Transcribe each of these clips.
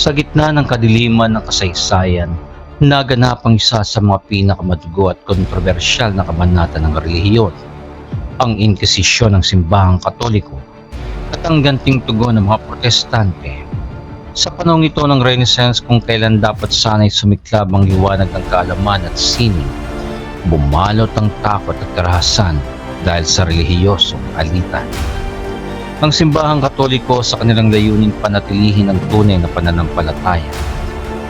Sa gitna ng kadiliman ng kasaysayan, naganap ang isa sa mga pinakamadugo at kontrobersyal na kabanata ng relihiyon, ang Inkwisisyon ng Simbahang Katoliko at ang ganting tugon ng mga protestante. Sa panahon ito ng Renaissance kung kailan dapat sana'y sumiklab ang liwanag ng kaalaman at sining, bumalot ang takot at karahasan dahil sa relihiyosong alitan. Ang simbahang katoliko sa kanilang layuning panatilihin ang tunay na pananampalataya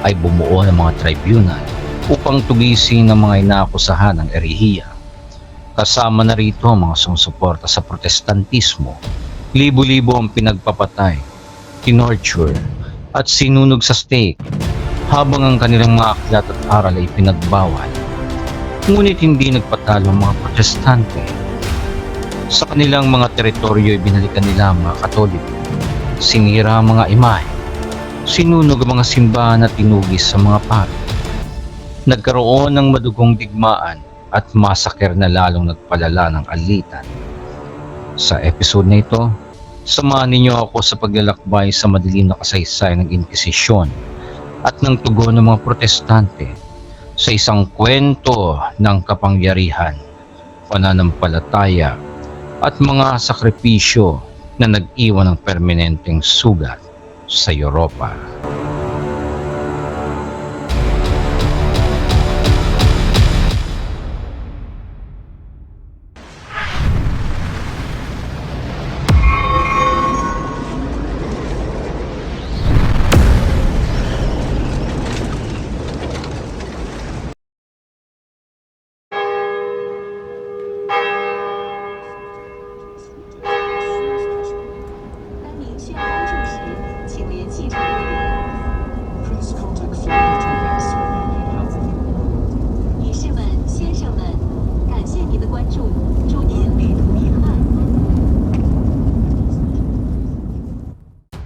ay bumuo ng mga tribunal upang tugisin ang mga inaakusahan ng erehiya. Kasama na rito ang mga sumusuporta sa protestantismo, libo-libo ang pinagpapatay, tinorture, at sinunog sa stake habang ang kanilang mga aklat at aral ay pinagbawal. Ngunit hindi nagpatalo ang mga protestante. Sa kanilang mga teritoryo ay binalikan nila ang mga katoliko. Sinira ang mga imahe. Sinunog ang mga simbahan at tinugis sa mga pari. Nagkaroon ng madugong digmaan at masaker na lalong nagpalala ng alitan. Sa episode na ito, samahan ninyo ako sa paglalakbay sa madilim na kasaysayan ng Inkwisisyon at ng tugon ng mga protestante sa isang kwento ng kapangyarihan, pananampalataya at mga sakripisyo na nag-iwan ng permanenteng sugat sa Europa. “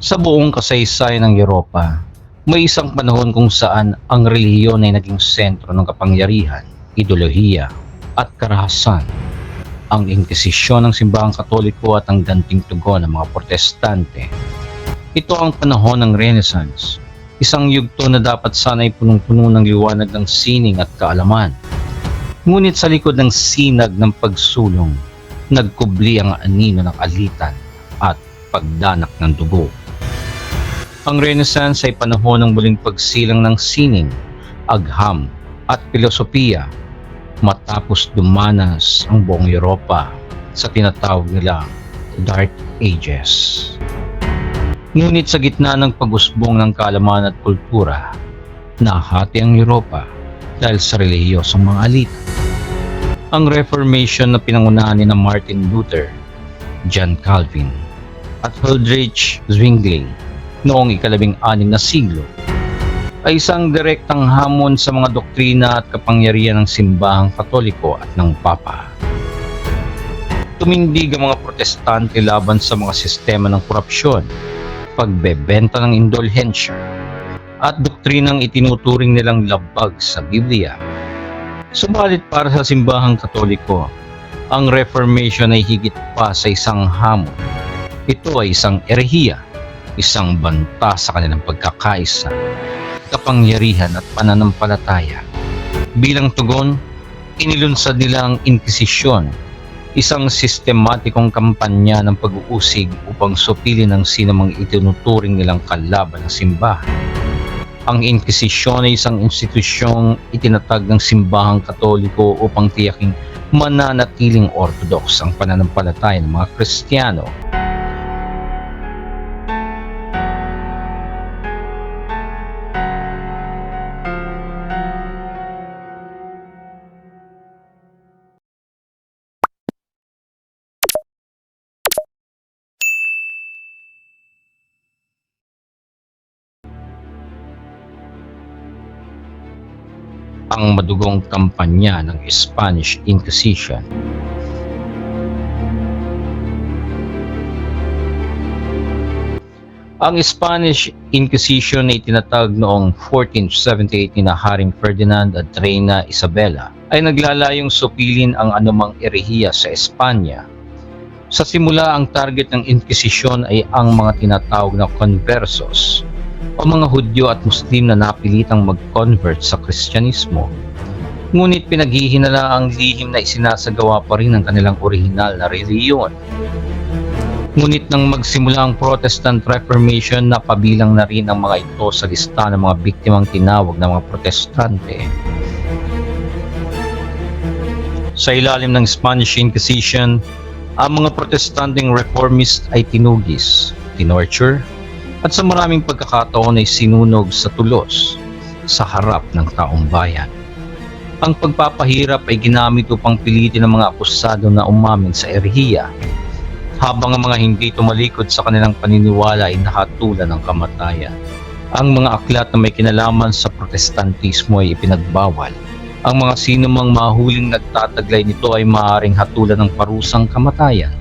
Sa buong kasaysayan ng Europa, may isang panahon kung saan ang relihiyon ay naging sentro ng kapangyarihan, ideolohiya at karahasan. Ang Inkwisisyon ng Simbahang Katoliko at ang ganting tugon ng mga protestante. Ito ang panahon ng Renaissance, isang yugto na dapat sana'y punong-puno ng liwanag ng sining at kaalaman. Ngunit sa likod ng sinag ng pagsulong, nagkubli ang anino ng alitan at pagdanak ng dugo. Ang Renaissance ay panahon ng muling pagsilang ng sining, agham at filosofiya matapos dumanas ang buong Europa sa tinatawag nilang Dark Ages. Ngunit sa gitna ng pag-usbong ng kaalaman at kultura, nahati ang Europa dahil sa relihiyosong mga alita. Ang Reformation na pinangunahan ni Martin Luther, John Calvin, at Friedrich Zwingli noong ikalabing anim na siglo ay isang direktang hamon sa mga doktrina at kapangyarihan ng simbahang katoliko at ng papa. Tumindig ang mga protestante laban sa mga sistema ng korupsyon, pagbebenta ng indulhensya, at doktrinang itinuturing nilang labag sa Biblia. Subalit para sa simbahang katoliko, ang Reformation ay higit pa sa isang hamon. Ito ay isang erehiya, isang banta sa kanilang pagkakaisa, kapangyarihan at pananampalataya. Bilang tugon, inilunsad nila ang Inkwisisyon, isang sistematikong kampanya ng pag-uusig upang supilin ang sinamang itinuturing nilang kalaban ng simbahan. Ang Inkwisisyon ay isang institusyong itinatag ng simbahang katoliko upang tiyaking mananatiling orthodox ang pananampalataya ng mga Kristiyano ang madugong kampanya ng Spanish Inquisition. Ang Spanish Inquisition ay tinatag noong 1478 ni na Haring Ferdinand at Reina Isabela ay naglalayong supilin ang anumang erehiya sa Espanya. Sa simula, ang target ng Inquisition ay ang mga tinatawag na conversos o mga Hudyo at Muslim na napilitang mag-convert sa Kristyanismo. Ngunit pinaghihinala ang lihim na isinasagawa pa rin ng kanilang orihinal na reliyon. Ngunit nang magsimula ang Protestant Reformation, napabilang na rin ang mga ito sa lista ng mga biktimang tinawag na mga protestante. Sa ilalim ng Spanish Inquisition, ang mga protestanteng reformist ay tinugis, tinorture, at sa maraming pagkakataon ay sinunog sa tulos sa harap ng taong bayan. Ang pagpapahirap ay ginamit upang pilitin ang mga akusado na umamin sa erehiya, habang ang mga hindi tumalikod sa kanilang paniniwala ay nahatulan ng kamatayan. Ang mga aklat na may kinalaman sa protestantismo ay ipinagbawal. Ang mga sino mang mahuling nagtataglay nito ay maaaring hatulan ng parusang kamatayan.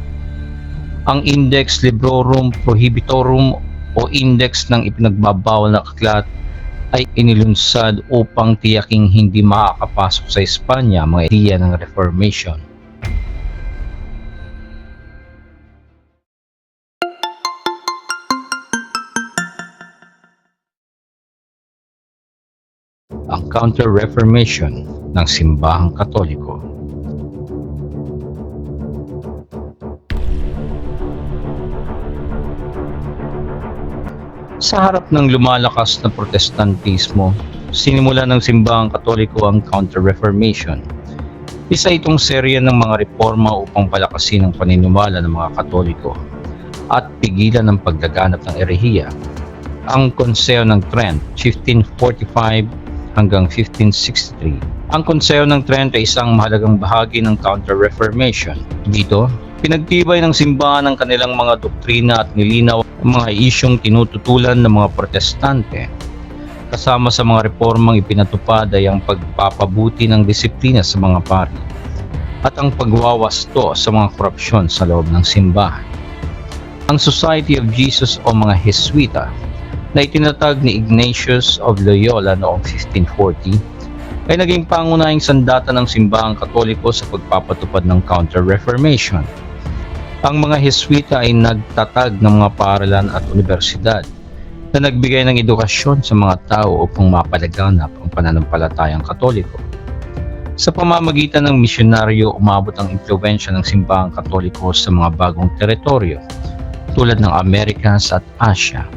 Ang Index Librorum Prohibitorum o index ng ipinagbabawal na aklat ay inilunsad upang tiyaking hindi makakapasok sa Espanya mga ideya ng Reformation. Ang Counter-Reformation ng Simbahang Katoliko. Sa harap ng lumalakas na protestantismo, sinimula ng simbahang katoliko ang Counter-Reformation. Isa itong serya ng mga reforma upang palakasin ang paniniwala ng mga katoliko at pigilan ang paglaganap ng erehiya. Ang Konseyo ng Trent, 1545 hanggang 1563. Ang Konseyo ng Trent ay isang mahalagang bahagi ng Counter-Reformation. Dito, pinagtibay ng simbahan ang kanilang mga doktrina at nilinaw mga isyong tinututulan ng mga protestante. Kasama sa mga reformang ipinatupad ay ang pagpapabuti ng disiplina sa mga pari at ang pagwawasto sa mga korupsyon sa loob ng simbahan. Ang Society of Jesus o mga Jesuita na itinatag ni Ignatius of Loyola noong 1540 ay naging pangunahing sandata ng simbahang katoliko sa pagpapatupad ng Counter-Reformation. Ang mga Jesuita ay nagtatag ng mga paaralan at universidad na nagbigay ng edukasyon sa mga tao upang mapalaganap ang pananampalatayang katoliko. Sa pamamagitan ng misyonaryo, umabot ang impluensya ng simbahang katoliko sa mga bagong teritoryo tulad ng Americas at Asia.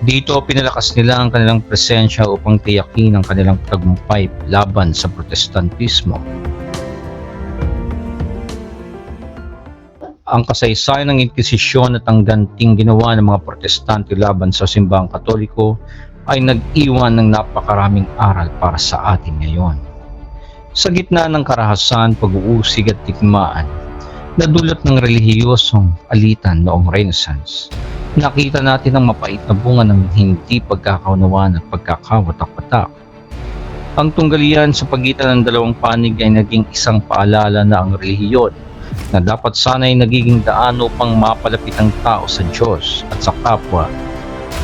Dito pinalakas nila ang kanilang presensya upang tiyakin ang kanilang tagumpay laban sa protestantismo. Ang kasaysayan ng Inkwisisyon at ang ganting ginawa ng mga protestante laban sa simbahang katoliko ay nag-iwan ng napakaraming aral para sa atin ngayon. Sa gitna ng karahasan, pag-uusig at tikmaan, nadulot ng relihiyosong alitan noong Renaissance, nakita natin ang mapait na bunga ng hindi pagkakaunawaan at pagkakawatak-watak. Ang tunggalian sa pagitan ng dalawang panig ay naging isang paalala na ang relihiyon na dapat sana'y nagiging daan upang mapalapit ang tao sa Diyos at sa kapwa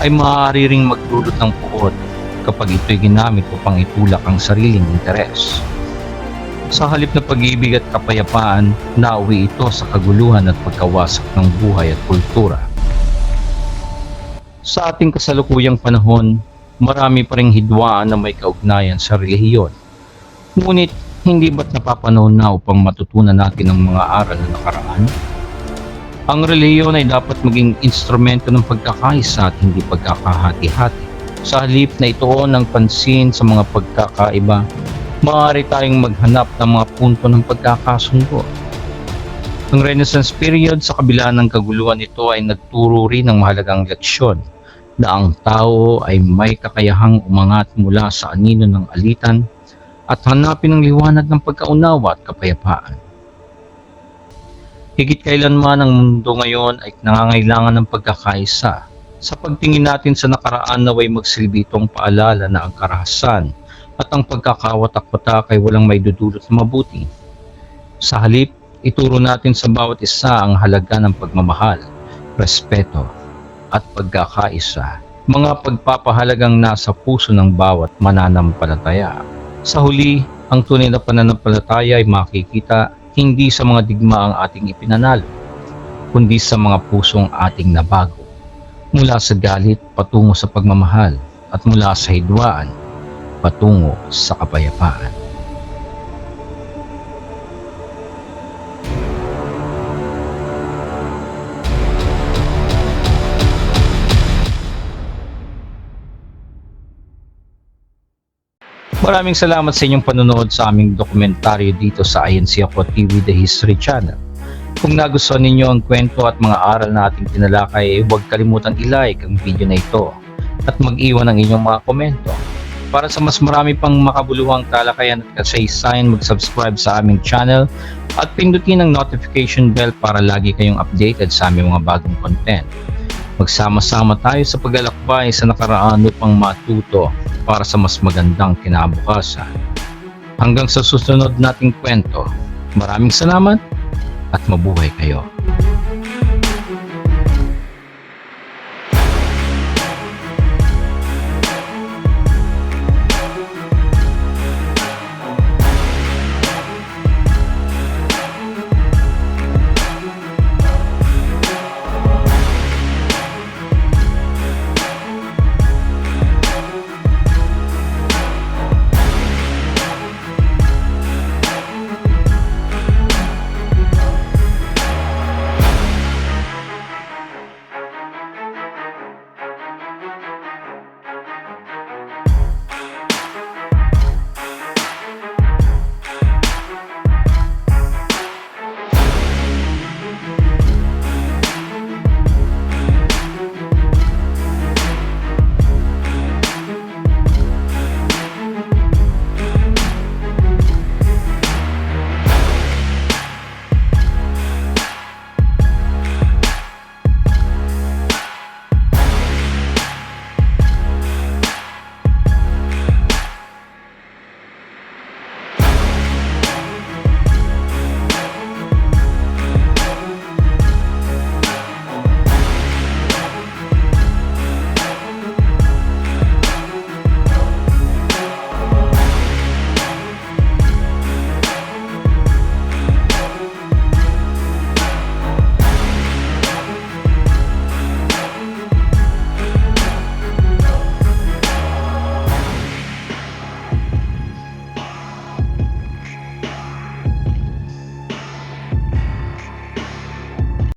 ay maaari ring magdulot ng puot kapag ito'y ginamit upang itulak ang sariling interes. Sa halip na pag-ibig at kapayapaan, nauwi ito sa kaguluhan at pagkawasak ng buhay at kultura. Sa ating kasalukuyang panahon, marami pa ring hidwaan na may kaugnayan sa relihiyon. Ngunit hindi ba't napapanahon na upang matutunan natin ang mga aral na nakaraan? Ang relihiyon ay dapat maging instrumento ng pagkakaisa at hindi pagkakahati-hati. Sa halip na ituon ng pansin sa mga pagkakaiba, maaari tayong maghanap ng mga punto ng pagkakasundo. Ang Renaissance period sa kabila ng kaguluhan nito ay nagturo rin ng mahalagang leksyon na ang tao ay may kakayahang umangat mula sa anino ng alitan at hanapin ang liwanag ng pagkaunawa at kapayapaan. Higit kailanman ang mundo ngayon ay nangangailangan ng pagkakaisa. Sa pagtingin natin sa nakaraan naway magsilbi itong paalala na ang karahasan at ang pagkakawatak-watak ay walang may dudulot na mabuti. Sa halip, ituro natin sa bawat isa ang halaga ng pagmamahal, respeto, at pagkakaisa, mga pagpapahalagang nasa puso ng bawat mananampalataya. Sa huli, ang tunay na pananampalataya ay makikita hindi sa mga digma ang ating ipinanalo, kundi sa mga pusong ating nabago. Mula sa galit patungo sa pagmamahal at mula sa hidwaan patungo sa kapayapaan. Maraming salamat sa inyong panonood sa aming dokumentaryo dito sa INC Ako TV The History Channel. Kung nagustuhan ninyo ang kwento at mga aral na ating tinalakay, eh, huwag kalimutang i-like ang video na ito at mag-iwan ng inyong mga komento. Para sa mas marami pang makabuluhang talakayan at kasaysayan, mag-subscribe sa aming channel at pindutin ang notification bell para lagi kayong updated sa aming mga bagong content. Magsama-sama tayo sa paglalakbay sa nakaraan upang matuto para sa mas magandang kinabukasan. Hanggang sa susunod nating kwento, maraming salamat at mabuhay kayo.